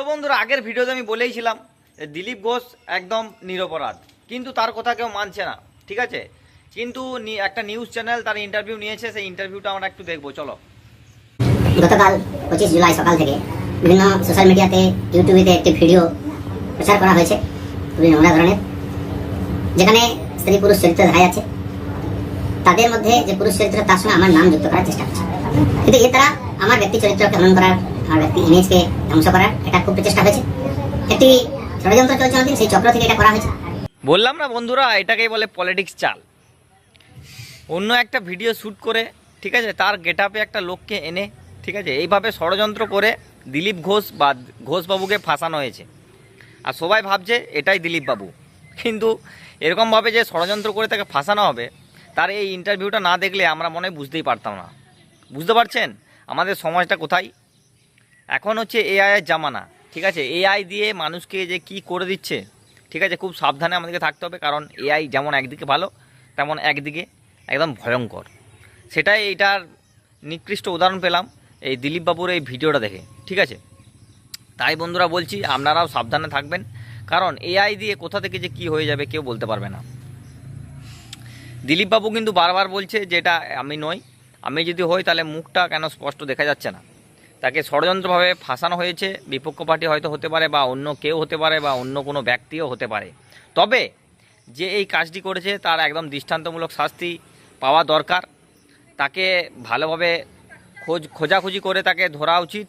তো বন্ধুরা, আগের ভিডিওতে আমি বলেইছিলাম দিলীপ ঘোষ একদম নিরপরাধ। কিন্তু তার কথা কেউ মানছে না, ঠিক আছে? কিন্তু একটা নিউজ চ্যানেল তার ইন্টারভিউ নিয়েছে, সেই ইন্টারভিউটা আমরা একটু দেখব, চলো। গতকাল পঁচিশ জুলাই সকাল থেকে বিভিন্ন সোশ্যাল মিডিয়াতে ইউটিউবেতে একটি ভিডিও প্রচার করা হয়েছে, খুবই নোংরা ধরনের, যেখানে স্ত্রী পুরুষ চরিত্র দেখা যাচ্ছে তাদের মধ্যে যে পুরুষ চরিত্র, তার সঙ্গে আমার নাম যুক্ত করার চেষ্টা করছে। কিন্তু এর দ্বারা আমার ব্যক্তি চরিত্রকে হনন করার, আমার ব্যক্তি ইমেজকে ধ্বংস করার এটা খুব প্রচেষ্টা হয়েছে। একটি ষড়যন্ত্র চলছে অনেকদিন সেই চক্র থেকে এটা করা হয়েছে। বললাম না বন্ধুরা, এটাকেই বলে পলিটিক্স চাল। অন্য একটা ভিডিও শ্যুট করে, ঠিক আছে, তার গেট একটা লোককে এনে, ঠিক আছে, এইভাবে ষড়যন্ত্র করে দিলীপ ঘোষ বা ঘোষবাবুকে ফাঁসানো হয়েছে। আর সবাই ভাবছে এটাই দিলীপ বাবু কিন্তু এরকমভাবে যে ষড়যন্ত্র করে তাকে ফাঁসানো হবে, তার এই ইন্টারভিউটা না দেখলে আমরা মনে বুঝতেই পারতাম না। বুঝতে পারছেন? আমাদের সমাজটা কোথায়? এখন হচ্ছে এআই এর জামানা, ঠিক আছে? এআই দিয়ে মানুষকে যে কি করে দিচ্ছে, ঠিক আছে? খুব সাবধানে আমাদেরকে থাকতে হবে, কারণ এআই যেমন একদিকে ভালো, তেমন একদিকে একদম ভয়ঙ্কর। সেটাই এইটার নিকৃষ্ট উদাহরণ পেলাম এই দিলীপ বাবুর এই ভিডিওটা দেখে, ঠিক আছে? তাই বন্ধুরা বলছি, আপনারাও সাবধানে থাকবেন, কারণ এআই দিয়ে কোথা থেকে যে কি হয়ে যাবে কেউ বলতে পারবে না। দিলীপ বাবু কিন্তু বারবার বলছে যে এটা আমি নই আমি যদি হই, তাহলে মুখটা কেন স্পষ্ট দেখা যাচ্ছে না? তাকে ষড়যন্ত্রভাবে ফাঁসানো হয়েছে, বিপক্ষ পার্টি হয়তো হতে পারে বা অন্য কেউ হতে পারে বা অন্য কোনো ব্যক্তিও হতে পারে। তবে যে এই কাজটি করেছে, তার একদম দৃষ্টান্তমূলক শাস্তি পাওয়া দরকার। তাকে ভালোভাবে খোঁজ, খোঁজাখুঁজি করে তাকে ধরা উচিত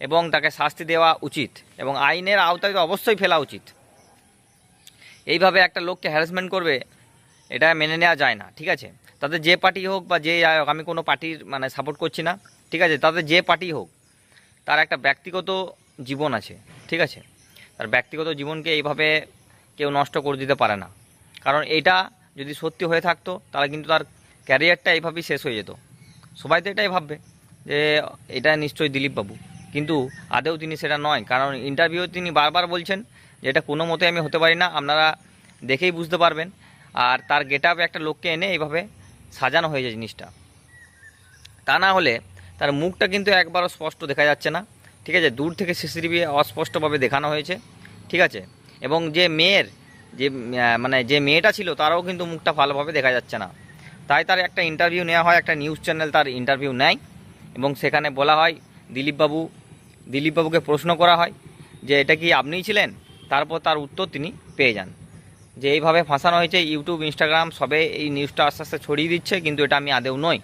এবং তাকে শাস্তি দেওয়া উচিত এবং আইনের আওতায় অবশ্যই ফেলা উচিত। এইভাবে একটা লোককে হ্যারাসমেন্ট করবে, এটা মেনে নেওয়া যায় না, ঠিক আছে? তাদের যে পার্টি হোক বা যে যাই হোক, আমি কোনো পার্টির মানে সাপোর্ট করছি না, ঠিক আছে? তাদের যে পার্টি হোক, তার একটা ব্যক্তিগত জীবন আছে, ঠিক আছে? তার ব্যক্তিগত জীবনকে এইভাবে কেউ নষ্ট করে দিতে পারে না। কারণ এটা যদি সত্যি হয়ে থাকতো, তাহলে কিন্তু তার ক্যারিয়ারটা এইভাবেই শেষ হয়ে যেত। সবাই তো এটাই ভাববে যে এটা নিশ্চয়ই দিলীপ বাবু। কিন্তু আদেও তিনি সেটা নয়। কারণ ইন্টারভিউ তিনি বারবার বলছেন যে এটা কোনো মতে আমি হতে পারি না। আপনারা দেখেই বুঝতে পারবেন। আর তার গেট একটা লোককে এনে এইভাবে সাজানো হয়েছে জিনিসটা। তা না হলে তার মুখটা কিন্তু একবারও স্পষ্ট দেখা যাচ্ছে না। ঠিক আছে? দূর থেকে সিসিটিভি অস্পষ্টভাবে দেখানো হয়েছে। ঠিক আছে? এবং যে মেয়ের, যে মানে যে মেয়েটা ছিল তারও কিন্তু মুখটা ভালোভাবে দেখা যাচ্ছে না। তাই তার একটা ইন্টারভিউ নেওয়া হয়, একটা নিউজ চ্যানেল তার ইন্টারভিউ নেয়। এবং সেখানে বলা হয়, দিলীপবাবু, দিলীপবাবুকে প্রশ্ন করা হয় যে, এটা কি আপনিই ছিলেন? তারপর তার উত্তর তিনি পেয়ে যান। যে এইভাবে ফাঁসানো হয়েছে ইউটিউব ইনস্টাগ্রাম সবে এই নিউজটা আস্তে আস্তে ছড়িয়ে দিচ্ছে, কিন্তু এটা আমি আদেও নই।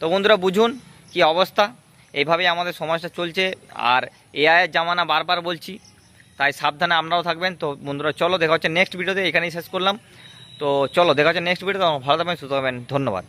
তো বন্ধুরা, বুঝুন কি অবস্থা? এইভাবেই আমাদের সমাজটা চলছে, আর এআইয়ের জামানা বারবার বলছি, তাই সাবধানে আমরাও থাকবেন। তো বন্ধুরা, চলো দেখা হচ্ছে নেক্সট ভিডিওতে এখানেই শেষ করলাম। তো চলো, দেখা হচ্ছে নেক্সট ভিডিওতে ভালো থাকবেন, সুস্থ থাকবেন, ধন্যবাদ।